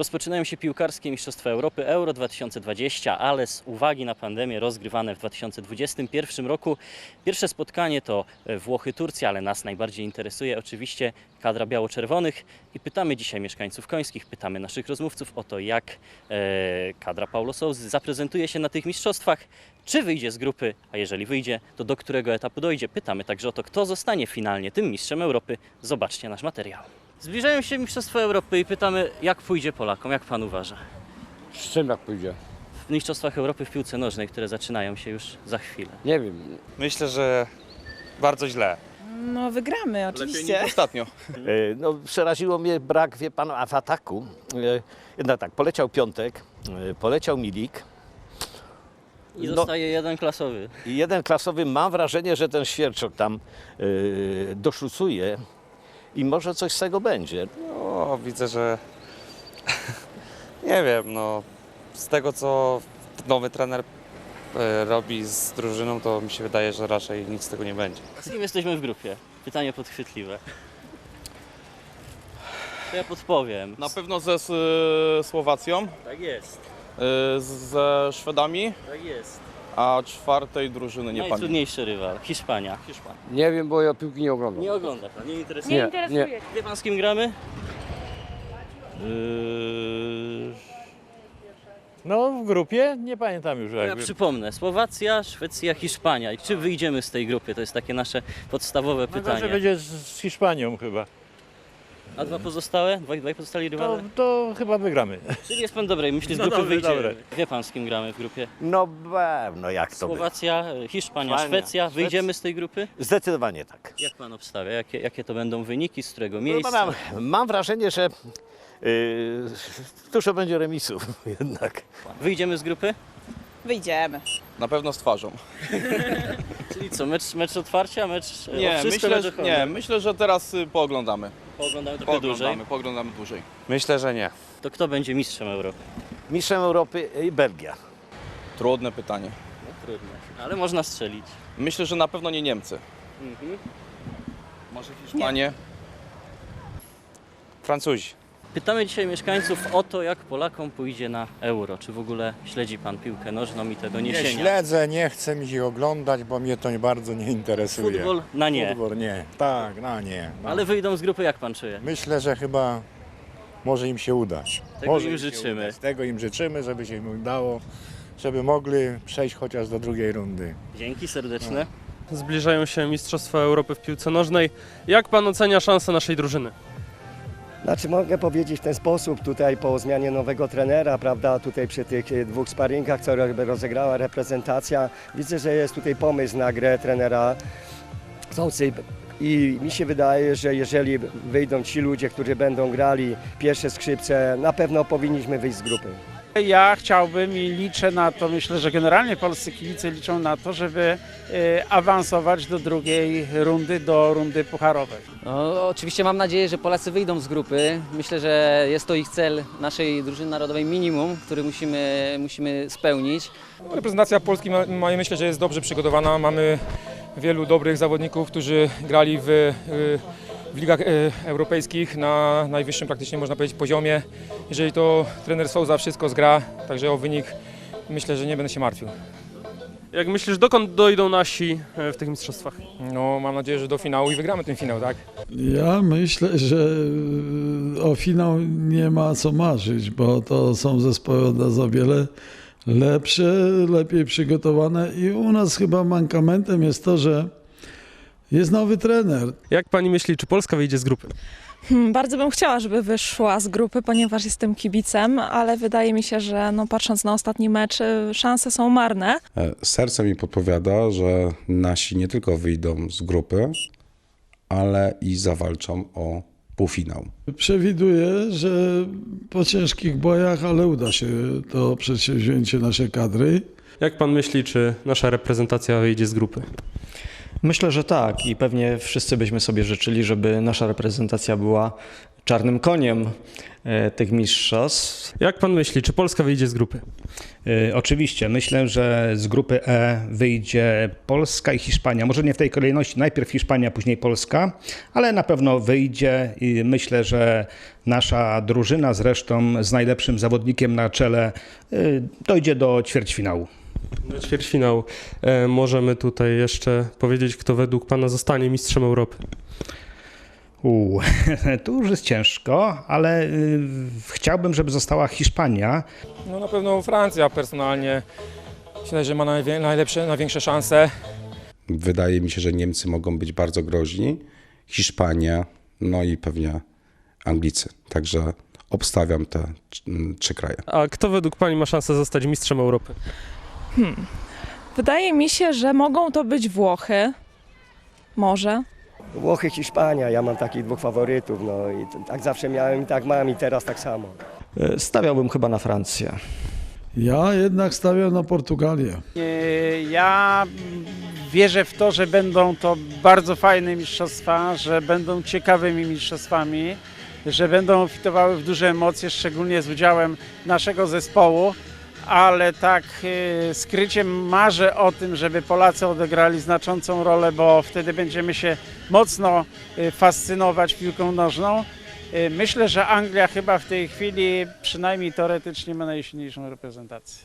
Rozpoczynają się piłkarskie Mistrzostwa Europy Euro 2020, ale z uwagi na pandemię rozgrywane w 2021 roku. Pierwsze spotkanie to e, Włochy-Turcja, ale nas najbardziej interesuje oczywiście kadra biało-czerwonych i pytamy dzisiaj mieszkańców końskich, pytamy naszych rozmówców o to, jak e, kadra Paulo Souzy zaprezentuje się na tych mistrzostwach, czy wyjdzie z grupy, a jeżeli wyjdzie, to do którego etapu dojdzie. Pytamy także o to, kto zostanie finalnie tym mistrzem Europy. Zobaczcie nasz materiał. Zbliżają się Mistrzostwa Europy i pytamy, jak pójdzie Polakom, jak pan uważa? Z czym jak pójdzie? W Mistrzostwach Europy w piłce nożnej, które zaczynają się już za chwilę. Nie wiem. Myślę, że bardzo źle. No wygramy oczywiście. Ostatnio. E, No, przeraziło mnie brak, wie pan, w ataku. E, Jednak tak, poleciał Piątek, e, poleciał Milik I No. zostaje jeden klasowy. i jeden klasowy, mam wrażenie, że ten Świerczok tam e, i może coś z tego będzie. No, widzę, że nie wiem, no z tego co nowy trener e, robi z drużyną, to mi się wydaje, że raczej nic z tego nie będzie. Z kim jesteśmy w grupie? Pytanie podchwytliwe. To ja podpowiem. Na pewno ze s- Słowacją, Tak jest, y, ze Szwedami, tak jest. A czwartej drużyny nie pamiętam. Najtrudniejszy rywal, Hiszpania. Nie wiem, bo ja piłki nie oglądam. Nie ogląda pan, nie interesuje. Nie, nie. Wie pan z kim gramy? Yy, No w grupie nie pamiętam już Ja jakby. przypomnę, Słowacja, Szwecja, Hiszpania. I czy wyjdziemy z tej grupy? To jest takie nasze podstawowe No pytanie. że będzie z, z Hiszpanią chyba. A dwa pozostałe? Dwaj, dwaj pozostali To, rywale? to chyba wygramy. Czyli jest pan dobrej, myśli z No grupy dobre, wyjdziemy. dobre. Wie pan z kim gramy w grupie? No pewno, jak to by. Słowacja, Hiszpania, Hiszpania, Szwecja. Wyjdziemy z tej grupy? Zdecydowanie tak. Jak pan obstawia? Jakie, jakie to będą wyniki? Z którego Proszę miejsca? pana, mam wrażenie, że y, dużo będzie remisów jednak. Wyjdziemy z grupy? Wyjdziemy. Na pewno z twarzą. Czyli co, mecz, mecz otwarcia, mecz e, o Nie, wszystko myślę, mecz że, o nie, myślę, że teraz y, pooglądamy. Pooglądamy trochę dłużej. Pooglądamy, pooglądamy dłużej. Myślę, że nie. To kto będzie mistrzem Europy? Mistrzem Europy i Belgia. Trudne pytanie. No trudne, ale można strzelić. Myślę, że na pewno nie Niemcy. Mhm. Może Hiszpanie. Francuzi. Pytamy dzisiaj mieszkańców o to, jak Polakom pójdzie na euro. Czy w ogóle śledzi pan piłkę nożną i te Nie doniesienia? śledzę, nie chcę mi się oglądać, bo mnie to bardzo nie interesuje. Futbol na nie. Futbol nie. Tak, na nie. No. Ale wyjdą z grupy, jak pan czuje? Myślę, że chyba może im się udać. Tego może im się życzymy. Udać. Tego im życzymy, żeby się im udało, żeby mogli przejść chociaż do drugiej rundy. Dzięki serdeczne. Zbliżają się Mistrzostwa Europy w piłce nożnej. Jak pan ocenia szanse naszej drużyny? Znaczy mogę powiedzieć w ten sposób, tutaj po zmianie nowego trenera, prawda, tutaj przy tych e, dwóch sparingach, co ro- rozegrała reprezentacja, widzę, że jest tutaj pomysł na grę trenera i mi się wydaje, że jeżeli wyjdą ci ludzie, którzy będą grali pierwsze skrzypce, na pewno powinniśmy wyjść z grupy. Ja chciałbym i liczę na to, myślę, że generalnie polscy kibice liczą na to, żeby e, awansować do drugiej rundy, do rundy pucharowej. No, oczywiście mam nadzieję, że Polacy wyjdą z grupy. Myślę, że jest to ich cel naszej drużyny narodowej minimum, który musimy, musimy spełnić. Reprezentacja Polski ma, ma, myślę, że jest dobrze przygotowana. Mamy wielu dobrych zawodników, którzy grali w, y, w ligach y, europejskich na najwyższym praktycznie można powiedzieć poziomie. Jeżeli to trener Souza wszystko zgra, także o wynik myślę, że nie będę się martwił. Jak myślisz, dokąd dojdą nasi w tych mistrzostwach? No, mam nadzieję, że do finału i wygramy ten finał, tak? Ja myślę, że o finał nie ma co marzyć, bo to są zespoły o wiele lepsze, lepiej przygotowane i u nas chyba mankamentem jest to, że jest nowy trener. Jak pani myśli, czy Polska wyjdzie z grupy? Hmm, bardzo bym chciała, żeby wyszła z grupy, ponieważ jestem kibicem, ale wydaje mi się, że no, patrząc na ostatni mecz, y, szanse są marne. Serce mi podpowiada, że nasi nie tylko wyjdą z grupy, ale i zawalczą o półfinał. Przewiduję, że po ciężkich bojach, ale uda się to przedsięwzięcie naszej kadry. Jak pan myśli, czy nasza reprezentacja wyjdzie z grupy? Myślę, że tak i pewnie wszyscy byśmy sobie życzyli, żeby nasza reprezentacja była czarnym koniem e, tych mistrzostw. Jak pan myśli, czy Polska wyjdzie z grupy? Y, Oczywiście, myślę, że z grupy E wyjdzie Polska i Hiszpania. Może nie w tej kolejności, najpierw Hiszpania, później Polska, ale na pewno wyjdzie i myślę, że nasza drużyna zresztą z najlepszym zawodnikiem na czele y, dojdzie do ćwierćfinału. Do ćwierćfinału. E, możemy tutaj jeszcze powiedzieć, kto według pana zostanie mistrzem Europy. U, tu już jest ciężko, ale y, chciałbym, żeby została Hiszpania. No na pewno Francja personalnie myślę, że ma najwie- najlepsze, największe szanse. Wydaje mi się, że Niemcy mogą być bardzo groźni, Hiszpania, no i pewnie Anglicy. Także obstawiam te mm, trzy kraje. A kto według pani ma szansę zostać mistrzem Europy? Hmm. Wydaje mi się, że mogą to być Włochy. Może. Włochy, Hiszpania, ja mam takich dwóch faworytów, no i tak zawsze miałem i tak mam i teraz tak samo. E, Stawiałbym chyba na Francję. Ja jednak stawiam na Portugalię. E, Ja wierzę w to, że będą to bardzo fajne mistrzostwa, że będą ciekawymi mistrzostwami, że będą fitowały w duże emocje, szczególnie z udziałem naszego zespołu, ale tak e, skrycie marzę o tym, żeby Polacy odegrali znaczącą rolę, bo wtedy będziemy się mocno e, fascynować piłką nożną. E, Myślę, że Anglia chyba w tej chwili przynajmniej teoretycznie ma najsilniejszą reprezentację.